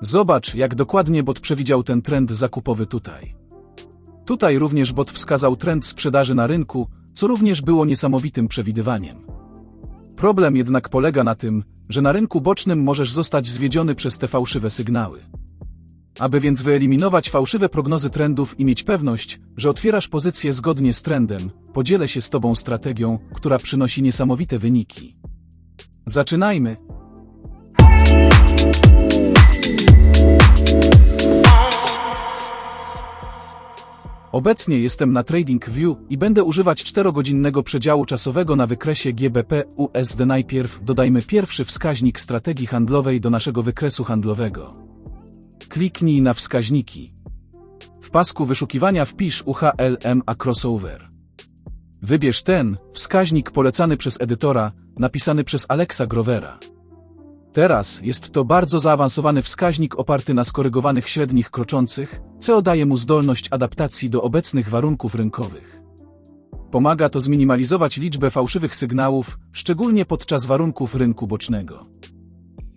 Zobacz, jak dokładnie bot przewidział ten trend zakupowy tutaj. Tutaj również bot wskazał trend sprzedaży na rynku, co również było niesamowitym przewidywaniem. Problem jednak polega na tym, że na rynku bocznym możesz zostać zwiedziony przez te fałszywe sygnały. Aby więc wyeliminować fałszywe prognozy trendów i mieć pewność, że otwierasz pozycję zgodnie z trendem, podzielę się z Tobą strategią, która przynosi niesamowite wyniki. Zaczynajmy! Obecnie jestem na TradingView i będę używać 4-godzinnego przedziału czasowego na wykresie GBP USD. Najpierw dodajmy pierwszy wskaźnik strategii handlowej do naszego wykresu handlowego. Kliknij na wskaźniki. W pasku wyszukiwania wpisz UHLM a crossover. Wybierz ten wskaźnik polecany przez edytora, napisany przez Alexa Grovera. Teraz jest to bardzo zaawansowany wskaźnik oparty na skorygowanych średnich kroczących, co daje mu zdolność adaptacji do obecnych warunków rynkowych. Pomaga to zminimalizować liczbę fałszywych sygnałów, szczególnie podczas warunków rynku bocznego.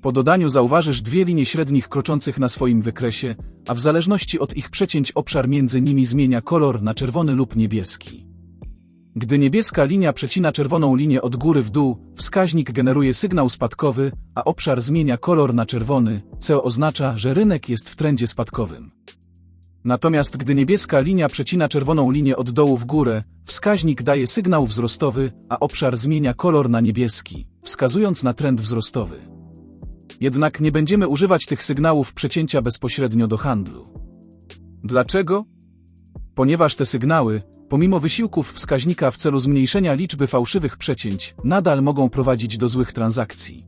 Po dodaniu zauważysz dwie linie średnich kroczących na swoim wykresie, a w zależności od ich przecięć obszar między nimi zmienia kolor na czerwony lub niebieski. Gdy niebieska linia przecina czerwoną linię od góry w dół, wskaźnik generuje sygnał spadkowy, a obszar zmienia kolor na czerwony, co oznacza, że rynek jest w trendzie spadkowym. Natomiast gdy niebieska linia przecina czerwoną linię od dołu w górę, wskaźnik daje sygnał wzrostowy, a obszar zmienia kolor na niebieski, wskazując na trend wzrostowy. Jednak nie będziemy używać tych sygnałów przecięcia bezpośrednio do handlu. Dlaczego? Ponieważ te sygnały, pomimo wysiłków wskaźnika w celu zmniejszenia liczby fałszywych przecięć, nadal mogą prowadzić do złych transakcji.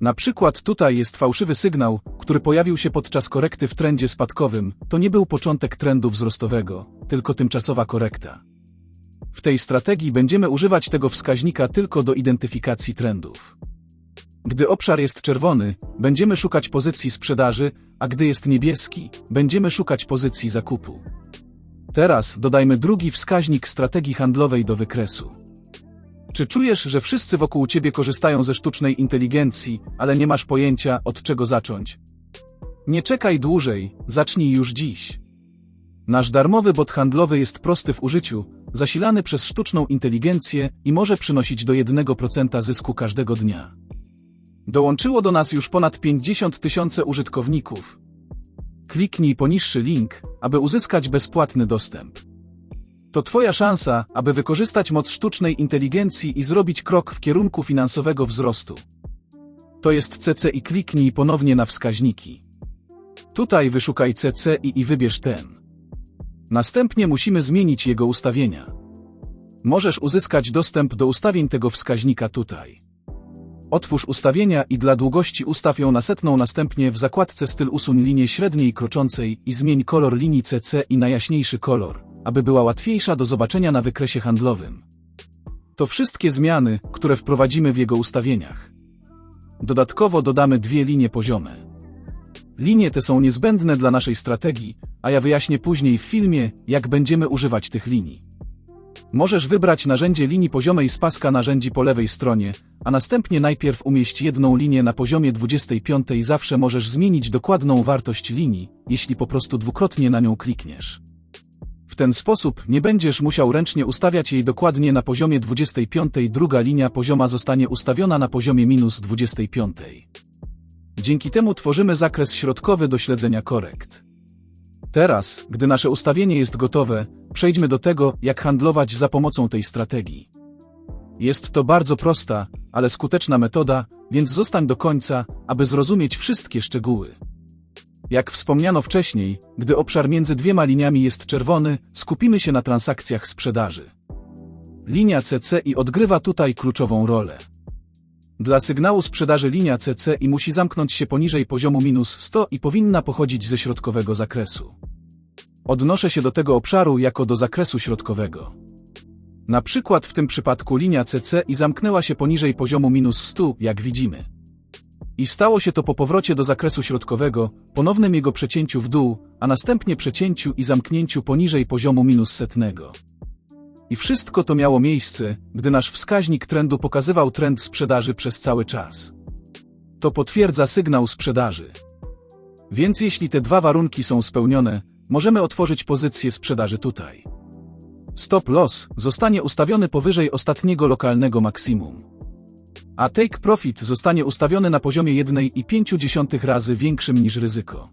Na przykład tutaj jest fałszywy sygnał, który pojawił się podczas korekty w trendzie spadkowym. To nie był początek trendu wzrostowego, tylko tymczasowa korekta. W tej strategii będziemy używać tego wskaźnika tylko do identyfikacji trendów. Gdy obszar jest czerwony, będziemy szukać pozycji sprzedaży, a gdy jest niebieski, będziemy szukać pozycji zakupu. Teraz dodajmy drugi wskaźnik strategii handlowej do wykresu. Czy czujesz, że wszyscy wokół ciebie korzystają ze sztucznej inteligencji, ale nie masz pojęcia, od czego zacząć? Nie czekaj dłużej, zacznij już dziś. Nasz darmowy bot handlowy jest prosty w użyciu, zasilany przez sztuczną inteligencję i może przynosić do 1% zysku każdego dnia. Dołączyło do nas już ponad 50 tysięcy użytkowników. Kliknij poniższy link, aby uzyskać bezpłatny dostęp. To Twoja szansa, aby wykorzystać moc sztucznej inteligencji i zrobić krok w kierunku finansowego wzrostu. To jest CC i kliknij ponownie na wskaźniki. Tutaj wyszukaj CC i, i wybierz ten. Następnie musimy zmienić jego ustawienia. Możesz uzyskać dostęp do ustawień tego wskaźnika tutaj. Otwórz ustawienia i dla długości ustaw ją na setną następnie w zakładce styl usuń linię średniej kroczącej i zmień kolor linii CC i na jaśniejszy kolor, aby była łatwiejsza do zobaczenia na wykresie handlowym. To wszystkie zmiany, które wprowadzimy w jego ustawieniach. Dodatkowo dodamy dwie linie poziome. Linie te są niezbędne dla naszej strategii, a ja wyjaśnię później w filmie, jak będziemy używać tych linii. Możesz wybrać narzędzie linii poziomej z paska narzędzi po lewej stronie, a następnie najpierw umieść jedną linię na poziomie 25. Zawsze możesz zmienić dokładną wartość linii, jeśli po prostu dwukrotnie na nią klikniesz. W ten sposób nie będziesz musiał ręcznie ustawiać jej dokładnie na poziomie 25. Druga linia pozioma zostanie ustawiona na poziomie minus 25. Dzięki temu tworzymy zakres środkowy do śledzenia korekt. Teraz, gdy nasze ustawienie jest gotowe, przejdźmy do tego, jak handlować za pomocą tej strategii. Jest to bardzo prosta, ale skuteczna metoda, więc zostań do końca, aby zrozumieć wszystkie szczegóły. Jak wspomniano wcześniej, gdy obszar między dwiema liniami jest czerwony, skupimy się na transakcjach sprzedaży. Linia CC i odgrywa tutaj kluczową rolę. Dla sygnału sprzedaży linia CC i musi zamknąć się poniżej poziomu minus 100 i powinna pochodzić ze środkowego zakresu. Odnoszę się do tego obszaru jako do zakresu środkowego. Na przykład w tym przypadku linia CC i zamknęła się poniżej poziomu minus 100, jak widzimy. I stało się to po powrocie do zakresu środkowego, ponownym jego przecięciu w dół, a następnie przecięciu i zamknięciu poniżej poziomu minus setnego. I wszystko to miało miejsce, gdy nasz wskaźnik trendu pokazywał trend sprzedaży przez cały czas. To potwierdza sygnał sprzedaży. Więc jeśli te dwa warunki są spełnione, możemy otworzyć pozycję sprzedaży tutaj. Stop loss zostanie ustawiony powyżej ostatniego lokalnego maksimum. A take profit zostanie ustawiony na poziomie 1,5 razy większym niż ryzyko.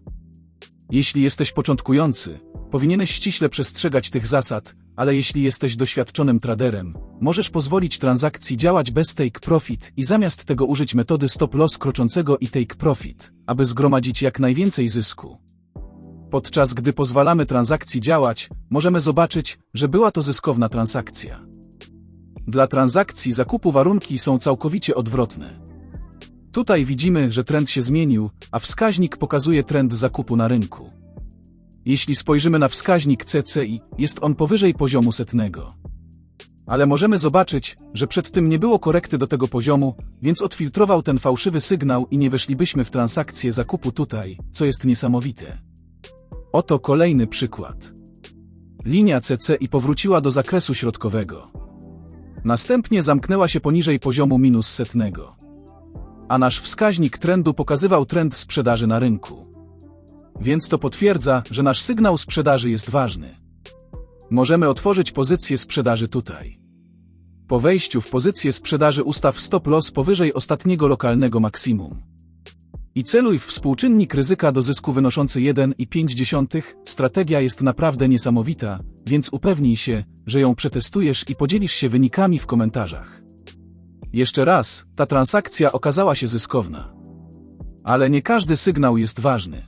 Jeśli jesteś początkujący, powinieneś ściśle przestrzegać tych zasad, ale jeśli jesteś doświadczonym traderem, możesz pozwolić transakcji działać bez take profit i zamiast tego użyć metody stop loss kroczącego i take profit, aby zgromadzić jak najwięcej zysku. Podczas gdy pozwalamy transakcji działać, możemy zobaczyć, że była to zyskowna transakcja. Dla transakcji zakupu warunki są całkowicie odwrotne. Tutaj widzimy, że trend się zmienił, a wskaźnik pokazuje trend zakupu na rynku. Jeśli spojrzymy na wskaźnik CCI, jest on powyżej poziomu setnego. Ale możemy zobaczyć, że przed tym nie było korekty do tego poziomu, więc odfiltrował ten fałszywy sygnał i nie weszlibyśmy w transakcję zakupu tutaj, co jest niesamowite. Oto kolejny przykład. Linia CCI powróciła do zakresu środkowego. Następnie zamknęła się poniżej poziomu minus setnego. A nasz wskaźnik trendu pokazywał trend sprzedaży na rynku. Więc to potwierdza, że nasz sygnał sprzedaży jest ważny. Możemy otworzyć pozycję sprzedaży tutaj. Po wejściu w pozycję sprzedaży ustaw stop loss powyżej ostatniego lokalnego maksimum. I celuj w współczynnik ryzyka do zysku wynoszący 1,5. Strategia jest naprawdę niesamowita, więc upewnij się, że ją przetestujesz i podzielisz się wynikami w komentarzach. Jeszcze raz, ta transakcja okazała się zyskowna. Ale nie każdy sygnał jest ważny.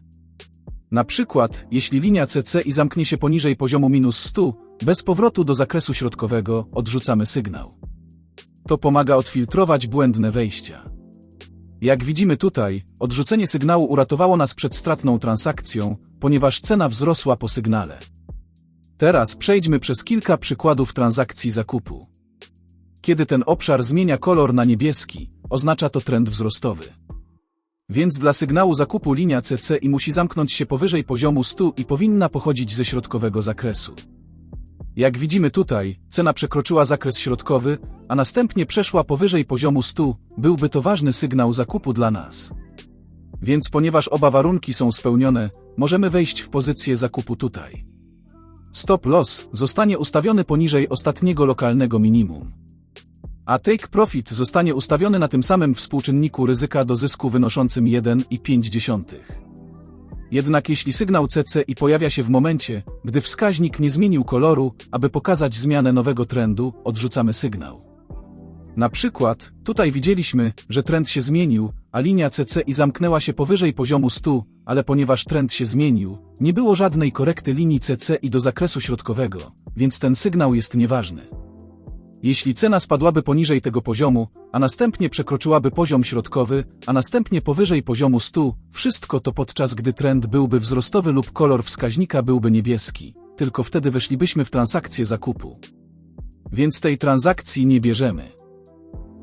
Na przykład, jeśli linia CCI zamknie się poniżej poziomu minus 100, bez powrotu do zakresu środkowego odrzucamy sygnał. To pomaga odfiltrować błędne wejścia. Jak widzimy tutaj, odrzucenie sygnału uratowało nas przed stratną transakcją, ponieważ cena wzrosła po sygnale. Teraz przejdźmy przez kilka przykładów transakcji zakupu. Kiedy ten obszar zmienia kolor na niebieski, oznacza to trend wzrostowy. Więc dla sygnału zakupu linia CC i musi zamknąć się powyżej poziomu 100 i powinna pochodzić ze środkowego zakresu. Jak widzimy tutaj, cena przekroczyła zakres środkowy, a następnie przeszła powyżej poziomu 100, byłby to ważny sygnał zakupu dla nas. Więc ponieważ oba warunki są spełnione, możemy wejść w pozycję zakupu tutaj. Stop loss zostanie ustawiony poniżej ostatniego lokalnego minimum. A take profit zostanie ustawiony na tym samym współczynniku ryzyka do zysku wynoszącym 1,5. Jednak jeśli sygnał CCI pojawia się w momencie, gdy wskaźnik nie zmienił koloru, aby pokazać zmianę nowego trendu, odrzucamy sygnał. Na przykład, tutaj widzieliśmy, że trend się zmienił, a linia CCI zamknęła się powyżej poziomu 100, ale ponieważ trend się zmienił, nie było żadnej korekty linii CCI do zakresu środkowego, więc ten sygnał jest nieważny. Jeśli cena spadłaby poniżej tego poziomu, a następnie przekroczyłaby poziom środkowy, a następnie powyżej poziomu 100, wszystko to podczas gdy trend byłby wzrostowy lub kolor wskaźnika byłby niebieski. Tylko wtedy weszlibyśmy w transakcję zakupu. Więc tej transakcji nie bierzemy.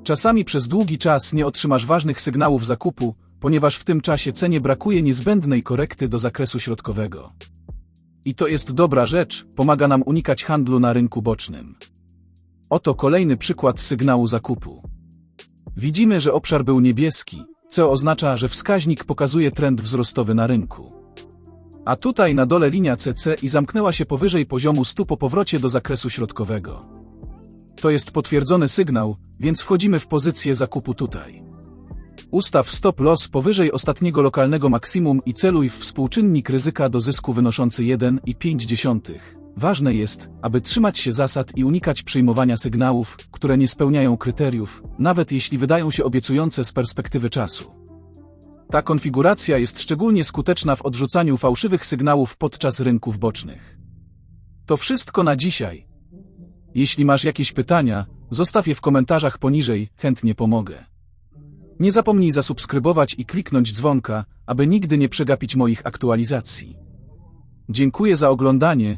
Czasami przez długi czas nie otrzymasz ważnych sygnałów zakupu, ponieważ w tym czasie cenie brakuje niezbędnej korekty do zakresu środkowego. I to jest dobra rzecz, pomaga nam unikać handlu na rynku bocznym. Oto kolejny przykład sygnału zakupu. Widzimy, że obszar był niebieski, co oznacza, że wskaźnik pokazuje trend wzrostowy na rynku. A tutaj na dole linia CC i zamknęła się powyżej poziomu 100 po powrocie do zakresu środkowego. To jest potwierdzony sygnał, więc wchodzimy w pozycję zakupu tutaj. Ustaw stop loss powyżej ostatniego lokalnego maksimum i celuj w współczynnik ryzyka do zysku wynoszący 1,5. Ważne jest, aby trzymać się zasad i unikać przyjmowania sygnałów, które nie spełniają kryteriów, nawet jeśli wydają się obiecujące z perspektywy czasu. Ta konfiguracja jest szczególnie skuteczna w odrzucaniu fałszywych sygnałów podczas rynków bocznych. To wszystko na dzisiaj. Jeśli masz jakieś pytania, zostaw je w komentarzach poniżej, chętnie pomogę. Nie zapomnij zasubskrybować i kliknąć dzwonka, aby nigdy nie przegapić moich aktualizacji. Dziękuję za oglądanie,